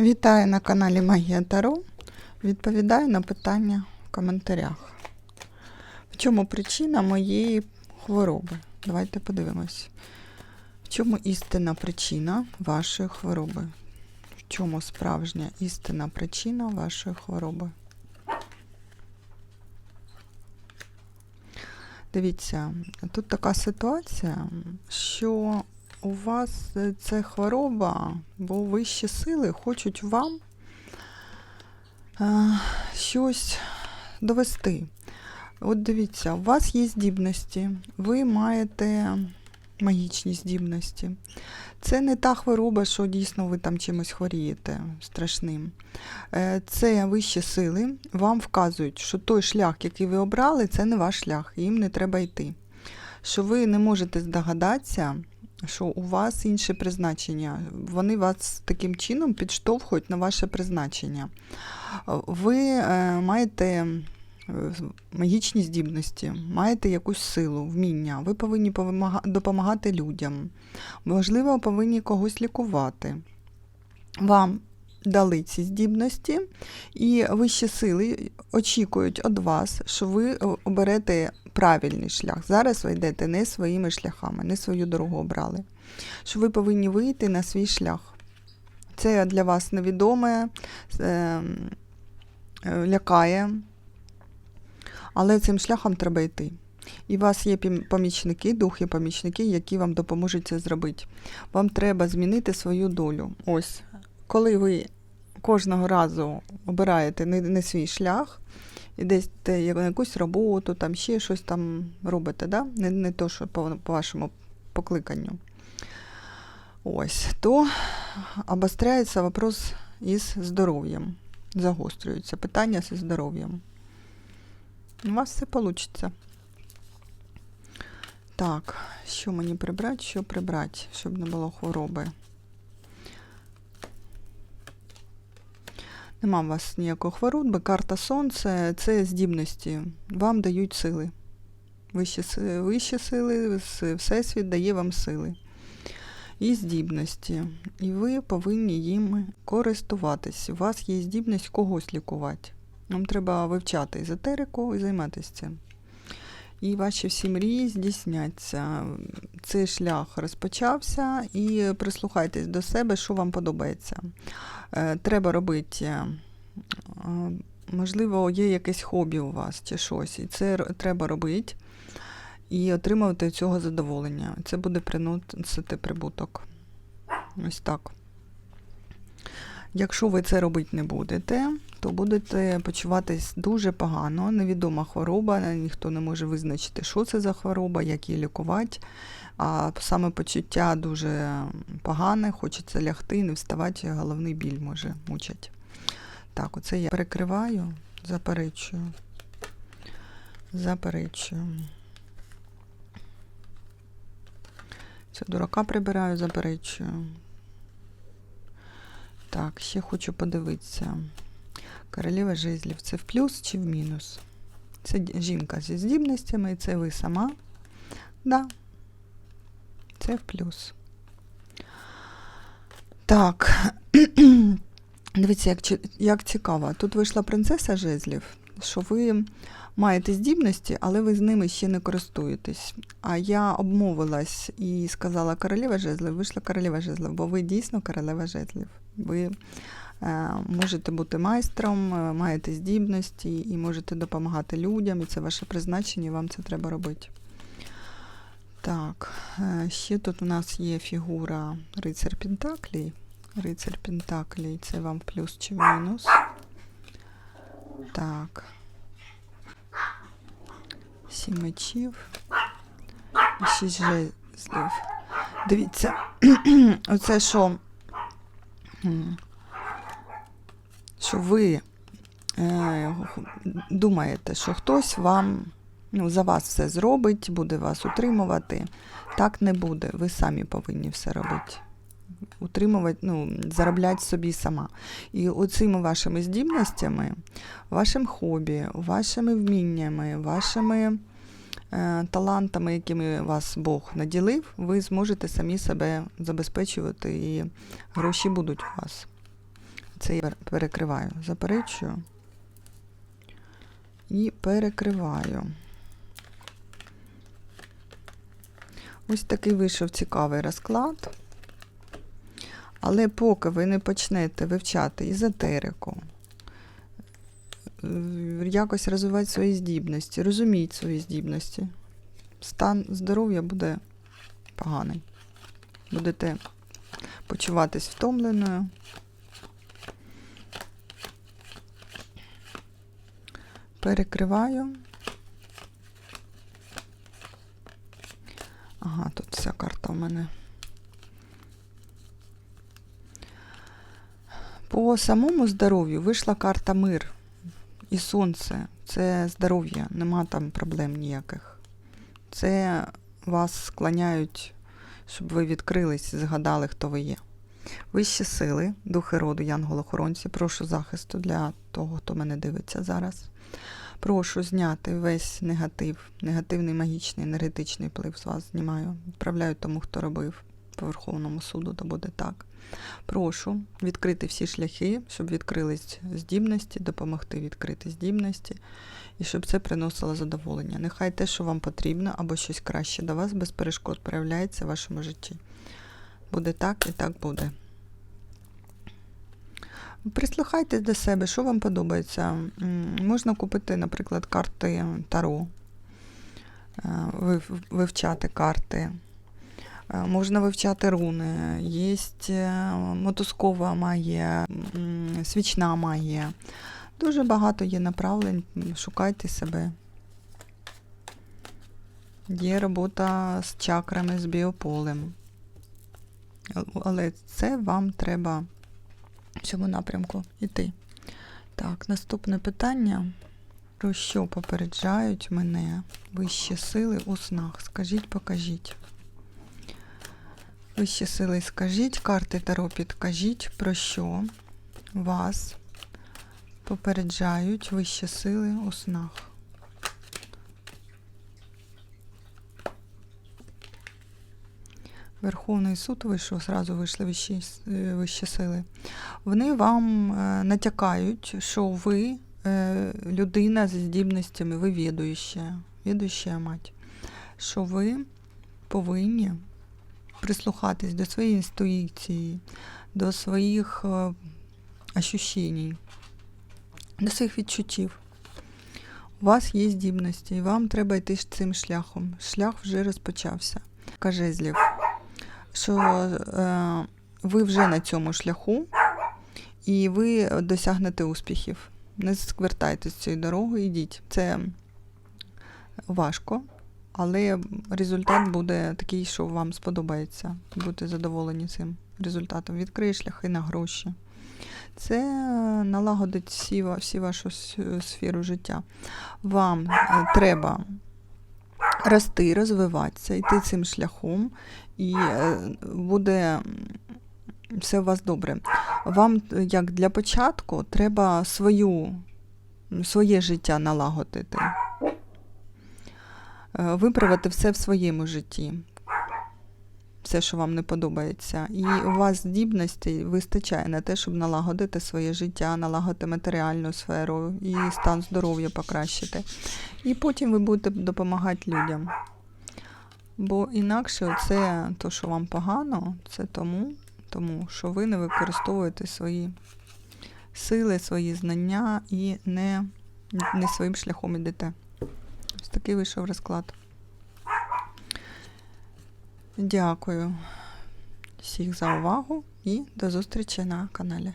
Вітаю на каналі Магія Таро. Відповідаю на питання в коментарях. В чому причина моєї хвороби? Давайте подивимось. В чому істинна причина вашої хвороби? В чому справжня істинна причина вашої хвороби? Дивіться, тут така ситуація, що у вас е, це хвороба, бо вищі сили хочуть вам е, щось довести. От дивіться, у вас є здібності, ви маєте магічні здібності. Це не та хвороба, що дійсно ви там чимось хворієте страшним. Е, Це вищі сили вам вказують, що той шлях, який ви обрали, це не ваш шлях, їм не треба йти. Що ви не можете здогадатися, що у вас інше призначення. Вони вас таким чином підштовхують на ваше призначення. Ви е, маєте е, магічні здібності, маєте якусь силу, вміння. Ви повинні допомагати людям. Можливо, повинні когось лікувати. Вам дали ці здібності, і вищі сили очікують від вас, що ви оберете правильний шлях. Зараз ви йдете не своїми шляхами, не свою дорогу обрали. Що ви повинні вийти на свій шлях. Це для вас невідоме, е, е, лякає, але цим шляхом треба йти. І у вас є помічники, духи помічники, які вам допоможуть це зробити. Вам треба змінити свою долю. Ось, коли ви кожного разу обираєте не, не свій шлях, і десь я- якусь роботу, там ще щось там робите, да? не, не то, що по, по вашому покликанню. Ось, то обостряється вопрос із здоров'ям. Загострюється питання зі здоров'ям. У вас все вийде. Так, що мені прибрати, що прибрати, щоб не було хвороби. Нема у вас ніякої хвороби. Карта Сонце це здібності. Вам дають сили. Вищі, вищі сили, Всесвіт дає вам сили і здібності. І ви повинні їм користуватись. У вас є здібність когось лікувати. Вам треба вивчати езотерику і займатися цим. І ваші всі мрії здійсняться. Цей шлях розпочався, і прислухайтесь до себе, що вам подобається. Е, Треба робити, е, е, можливо, є якесь хобі у вас чи щось, і це треба робити і отримувати цього задоволення. Це буде приносити прибуток. Ось так. Якщо ви це робити не будете, то будете почуватись дуже погано, невідома хвороба, ніхто не може визначити, що це за хвороба, як її лікувати. А саме почуття дуже погане, хочеться лягти, не вставати, головний біль може мучить. Так, оце я перекриваю, заперечую. Заперечую. Це дурака прибираю, заперечую. Так, ще хочу подивитися. Королева жезлів це в плюс чи в мінус? Це жінка зі здібностями, і це ви сама. Да. Це плюс. Так. Дивіться, як, як цікаво. Тут вийшла принцеса жезлів, що ви маєте здібності, але ви з ними ще не користуєтесь. А я обмовилась і сказала королева жезлів, вийшла королева жезлів, бо ви дійсно королева жезлів. Ви е, можете бути майстром, е, маєте здібності і можете допомагати людям, і це ваше призначення, і вам це треба робити. Так, е, ще тут у нас є фігура рицар Пентаклій. Рицар Пентаклій, це вам плюс чи мінус. Так. Сім мечів. Шість жезлів. Дивіться, оце що, що ви е, думаєте, що хтось вам ну, за вас все зробить, буде вас утримувати. Так не буде. Ви самі повинні все робити. Утримувати, ну, заробляти собі сама. І оцими вашими здібностями, вашим хобі, вашими вміннями, вашими е, талантами, якими вас Бог наділив, ви зможете самі себе забезпечувати і гроші будуть у вас. Це я перекриваю. Заперечую. І перекриваю. Ось такий вийшов цікавий розклад. Але поки ви не почнете вивчати езотерику, е, якось розвивати свої здібності, розуміть свої здібності, стан здоров'я буде поганий. Будете почуватись втомленою. Перекриваю. Ага, тут вся карта в мене. По самому здоров'ю вийшла карта мир і сонце. Це здоров'я, нема там проблем ніяких. Це вас склоняють, щоб ви відкрились, згадали, хто ви є. Вищі сили, духи роду, янголохоронці, прошу захисту для того, хто мене дивиться зараз. Прошу зняти весь негатив, негативний магічний енергетичний вплив з вас знімаю. Відправляю тому, хто робив по Верховному суду, то буде так. Прошу відкрити всі шляхи, щоб відкрились здібності, допомогти відкрити здібності, і щоб це приносило задоволення. Нехай те, що вам потрібно, або щось краще до вас, без перешкод проявляється в вашому житті. Буде так і так буде. Прислухайтесь до себе, що вам подобається. Можна купити, наприклад, карти Таро, е, вивчати карти. Е, Можна вивчати руни, є мотузкова магія, свічна магія. Дуже багато є направлень, шукайте себе. Є робота з чакрами, з біополем. Але це вам треба в цьому напрямку йти. Так, наступне питання. Про що попереджають мене вищі сили у снах? Скажіть, покажіть. Вищі сили, скажіть, карти Таро підкажіть, про що вас попереджають вищі сили у снах. Верховний суд вийшов, зразу вийшли вищі, е, вищі сили. Вони вам е, натякають, що ви е, людина з здібностями, ви відуюча, відуюча мать, що ви повинні прислухатись до своєї інтуїції, до своїх е, ощущень, до своїх відчуттів. У вас є здібності, і вам треба йти цим шляхом. Шлях вже розпочався. Каже Злів, що е, ви вже на цьому шляху, і ви досягнете успіхів. Не звертайтесь цією дорогою, йдіть. Це важко, але результат буде такий, що вам сподобається. Будете задоволені цим результатом. Відкриє шляхи на гроші. Це налагодить всі, всі вашу сферу життя. Вам е, треба рости, розвиватися, йти цим шляхом, і е, буде все у вас добре. Вам, як для початку, треба свою, своє життя налагодити, Е, виправити все в своєму житті. Все, що вам не подобається. І у вас здібностей вистачає на те, щоб налагодити своє життя, налагодити матеріальну сферу і стан здоров'я покращити. І потім ви будете допомагати людям. Бо інакше це то, що вам погано, це тому, тому що ви не використовуєте свої сили, свої знання і не, не своїм шляхом ідете. Ось такий вийшов розклад. Дякую всіх за увагу і до зустрічі на каналі.